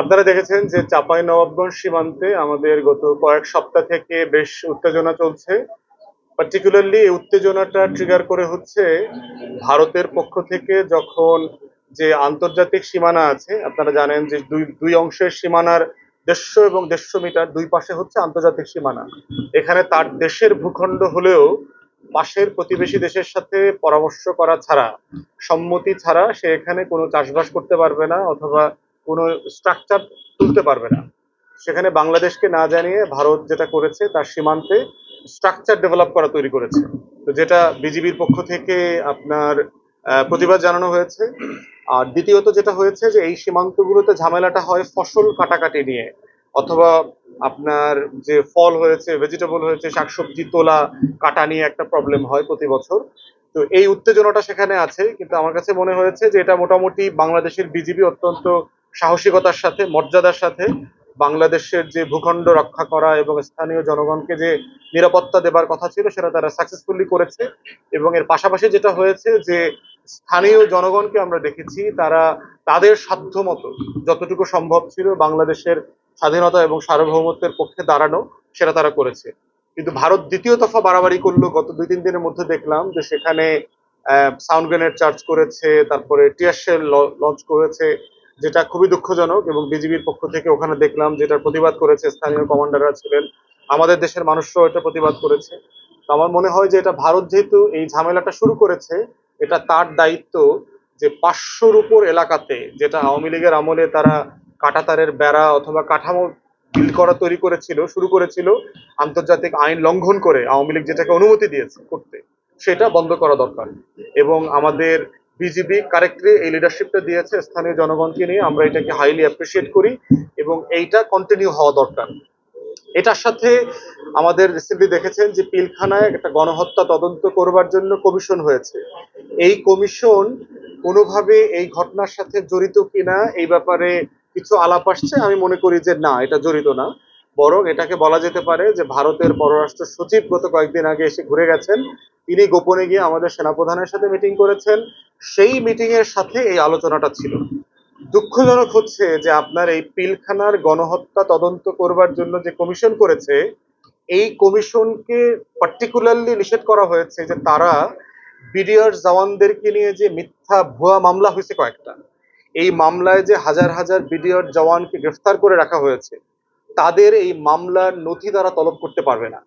আপনারা দেখেছেন যে চাপাই নবাবগঞ্জ সীমান্তে আমাদের গত কয়েক সপ্তাহ থেকে বেশ উত্তেজনা চলছে। পার্টিকুলারলি এই উত্তেজনাটা ট্রিগার করে হচ্ছে ভারতের পক্ষ থেকে যখন যে আন্তর্জাতিক সীমানা আছে, আপনারা জানেন যে দুই দুই অংশের সীমানার দেড়শো এবং দেড়শো মিটার দুই পাশে হচ্ছে আন্তর্জাতিক সীমানা। এখানে তার দেশের ভূখণ্ড হলেও পাশের প্রতিবেশী দেশের সাথে পরামর্শ করা ছাড়া, সম্মতি ছাড়া সে এখানে কোনো চাষবাস করতে পারবে না অথবা কোনো স্ট্রাকচার তুলতে পারবে না। সেখানে বাংলাদেশকে না জানিয়ে ভারত যেটা করেছে তার সীমান্তে স্ট্রাকচার ডেভেলপ করা তৈরি করেছে। তো যেটা বিজিবির পক্ষ থেকে আপনার প্রতিবাদ জানানো হয়েছে। আর দ্বিতীয়ত যেটা হয়েছে যে এই সীমান্তগুলোতে ঝামেলাটা হয় ফসল কাটাকাটি নিয়ে। অথবা আপনার যে ফল হয়েছে ভেজিটেবল হয়েছে, শাকসবজি, তোলা, কাটা নিয়ে একটা প্রবলেম হয় প্রতি বছর। তো এই উত্তেজনাটা সেখানে আছে, কিন্তু আমার কাছে মনে হয়েছে যে এটা মোটামুটি বাংলাদেশের বিজিবি অত্যন্ত সাহসিকতার সাথে, মর্যাদার সাথে, বাংলাদেশের যে ভূখণ্ড রক্ষা করা এবং স্থানীয় জনগণকে যে নিরাপত্তা দেবার কথা ছিল, সেটা তারা সাকসেসফুলি করেছে। এবং এর পাশাপাশি যেটা হয়েছে যে স্থানীয় জনগণকে আমরা দেখেছি, তারা তাদের সাধ্য মতো যতটুকু সম্ভব ছিল বাংলাদেশের স্বাধীনতা এবং সার্বভৌমত্বের পক্ষে দাঁড়ানো, সেটা তারা করেছে। কিন্তু ভারত দ্বিতীয় দফা বাড়াবাড়ি করল, গত দুই তিন দিনের মধ্যে দেখলাম যে সেখানে সাউন্ড গ্রেনেড চার্জ করেছে, তারপরে টিয়ারশেল লঞ্চ করেছে, যেটা খুবই দুঃখজনক এবং বিজিবির পক্ষ থেকে ওখানে দেখলাম যেটার প্রতিবাদ করেছে স্থানীয় কমান্ডাররা ছিলেন। আমাদের দেশের মানুষরাও এটা প্রতিবাদ করেছে। তো আমার মনে হয় যে এটা ভারত যেহেতু এই ঝামেলাটা শুরু করেছে, এটা তার দায়িত্ব যে পাঁচশোর উপর এলাকাতে, যেটা আওয়ামী লীগের আমলে তারা কাটাতারের বেড়া অথবা কাঠামো বিল করা তৈরি করেছিল, শুরু করেছিল আন্তর্জাতিক আইন লঙ্ঘন করে আওয়ামী লীগ যেটাকে অনুমতি দিয়েছে করতে, সেটা বন্ধ করা দরকার। এবং আমাদের বিজিবি কারেক্টলি এই লিডারশিপটা দিয়েছে স্থানীয় জনগণকে নিয়ে, আমরা এটাকে হাইলি অ্যাপ্রিসিয়েট করি এবং এইটা কন্টিনিউ হওয়া দরকার। এটার সাথে আমাদের রিসেন্টলি দেখেছেন যে পিলখানায় একটা গণহত্যা তদন্ত করবার জন্য কমিশন হয়েছে। এই কমিশন কোনোভাবে এই ঘটনার সাথে জড়িত কিনা, এই ব্যাপারে কিছু আলাপ আসছে, আমি মনে করি যে না, এটা জড়িত না। বরং এটাকে বলা যেতে পারে যে ভারতের পররাষ্ট্র সচিব গত কয়েকদিন আগে এসে ঘুরে গেছেন। তিনি গোপনে গিয়ে আমাদের সেনাপ্রধানের সাথে মিটিং করেছেন। সেই মিটিং এর সাথে এই আলোচনাটা ছিল। দুঃখজনক হচ্ছে যে আপনার এই পিলখানার গণহত্যা তদন্ত করবার জন্য যে কমিশন করেছে, এই কমিশনকে পার্টিকুলারলি নিষেধ করা হয়েছে যে তারা বিডিআর জওয়ানদেরকে নিয়ে যে মিথ্যা ভুয়া মামলা হয়েছে কয়েকটা। এই মামলায় যে হাজার হাজার বিডিআর জওয়ানকে গ্রেফতার করে রাখা হয়েছে, তাদের এই মামলার নথি তারা তলব করতে পারবে না।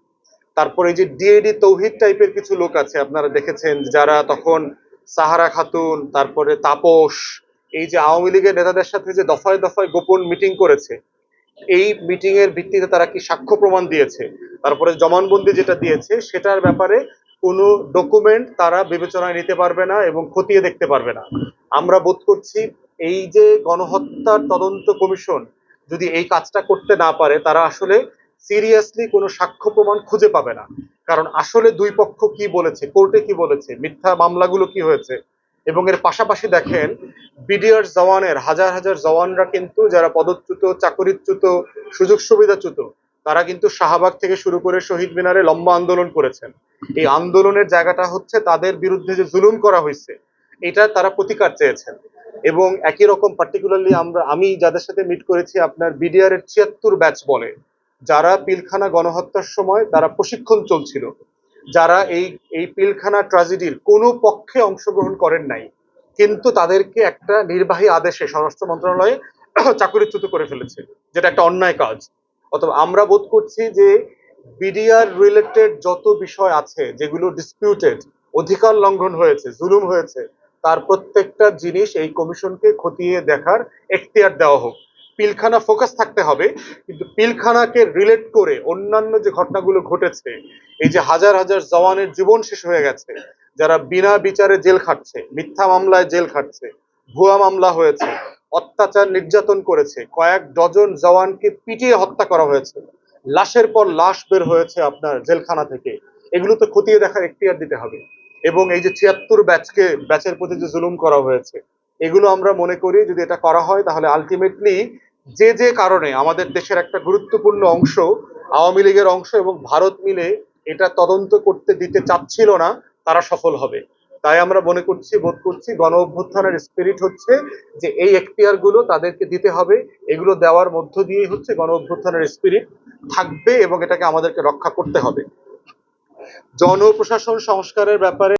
তারপরে যে ডিএডি তৌহিদ টাইপের কিছু লোক আছে, আপনারা দেখেছেন যারা তখন সাহারা খাতুন, তারপরে তাপস, এই যে আওয়ামী লীগের নেতাদের সাথে যে দফায় দফায় গোপন মিটিং করেছে, এই মিটিং এর ভিত্তিতে তারা কি সাক্ষ্য প্রমাণ দিয়েছে? তারপরে জমানবন্দি যেটা দিয়েছে, সেটার ব্যাপারে কোনো ডকুমেন্ট তারা বিবেচনায় নিতে পারবে না এবং খতিয়ে দেখতে পারবে না। আমরা বোধ করছি এই যে গণহত্যার তদন্ত কমিশন যদি এই কাজটা করতে না পারে, তারা আসলে সিরিয়াসলি কোনো সাক্ষ্য প্রমাণ খুঁজে পাবে না। কারণ আসলে দুই পক্ষ কি বলেছে, কোর্টে কি বলেছে, মিথ্যা মামলাগুলো কি হয়েছে, এবং এর পাশাপাশি দেখেন, বিডিআর জওয়ানের, হাজার হাজার জওয়ানরা কিন্তু যারা পদচ্যুত, চাকরিচ্যুত সুযোগ সুবিধাচ্যুত তারা কিন্তু শাহবাগ থেকে শুরু করে শহীদ মিনারে লম্বা আন্দোলন করেছেন। এই আন্দোলনের জায়গাটা হচ্ছে তাদের বিরুদ্ধে যে জুলুম করা হয়েছে, এটা তারা প্রতিকার চেয়েছেন। এবং একই রকম পার্টিকুলারলি আমরা, আমি যাদের সাথে মিট করেছি, আপনার বিডিআর এর ছিয়াত্তর ব্যাচ বলে, যারা পিলখানা গণহত্যার সময় তারা প্রশিক্ষণ চলছিল। যারা এই এই পিলখানা ট্রাজেডির কোনো পক্ষে অংশগ্রহণ করেন নাই, কিন্তু তাদেরকে একটা নির্বাহী আদেশে স্বরাষ্ট্র মন্ত্রণালয়ে চাকরিচ্যুত করে ফেলেছে, যেটা একটা অন্যায় কাজ। অথবা আমরা বোধ করছি যে বিডিআর রিলেটেড যত বিষয় আছে, যেগুলো ডিসপিউটেড অধিকার লঙ্ঘন হয়েছে, জুলুম হয়েছে তার প্রত্যেকটা জিনিস এই কমিশনকে খতিয়ে দেখার এখতিয়ার দেওয়া হোক। পিলখানা ফোকাস থাকতে হবে, কিন্তু পিলখানাকে রিলেট করে অন্যান্য যে ঘটনাগুলো ঘটেছে, এই যে হাজার হাজার জওয়ানের জীবন শেষ হয়ে গেছে, যারা বিনা বিচারে জেল খাটছে, মিথ্যা মামলায় জেল খাটছে, ভুয়া মামলা হয়েছে, অত্যাচার নির্যাতন করেছে, কয়েক ডজন জওয়ানকে পিটিয়ে হত্যা করা হয়েছে, লাশের পর লাশ বের হয়েছে আপনার জেলখানা থেকে, এগুলো তো খতিয়ে দেখার এখতিয়ার দিতে হবে। এবং এই যে ব্যাচকে, ব্যাচের প্রতি যে জুলুম করা হয়েছে, এগুলো আমরা মনে করি যদি এটা করা হয়, তাহলে আলটিমেটলি যে যে কারণে আমাদের দেশের একটা গুরুত্বপূর্ণ অংশ, আওয়ামী লীগের অংশ এবং ভারত মিলে এটা তদন্ত করতে দিতে চাচ্ছিল না, তারা সফল হবে। তাই আমরা মনে করছি, বোধ করছি গণ অভ্যুত্থানের স্পিরিট হচ্ছে যে এই এখতিয়ারগুলো তাদেরকে দিতে হবে, এগুলো দেওয়ার মধ্য দিয়েই হচ্ছে গণ অভ্যুত্থানের স্পিরিট থাকবে এবং এটাকে আমাদেরকে রক্ষা করতে হবে। জনপ্রশাসন সংস্কারের ব্যাপারে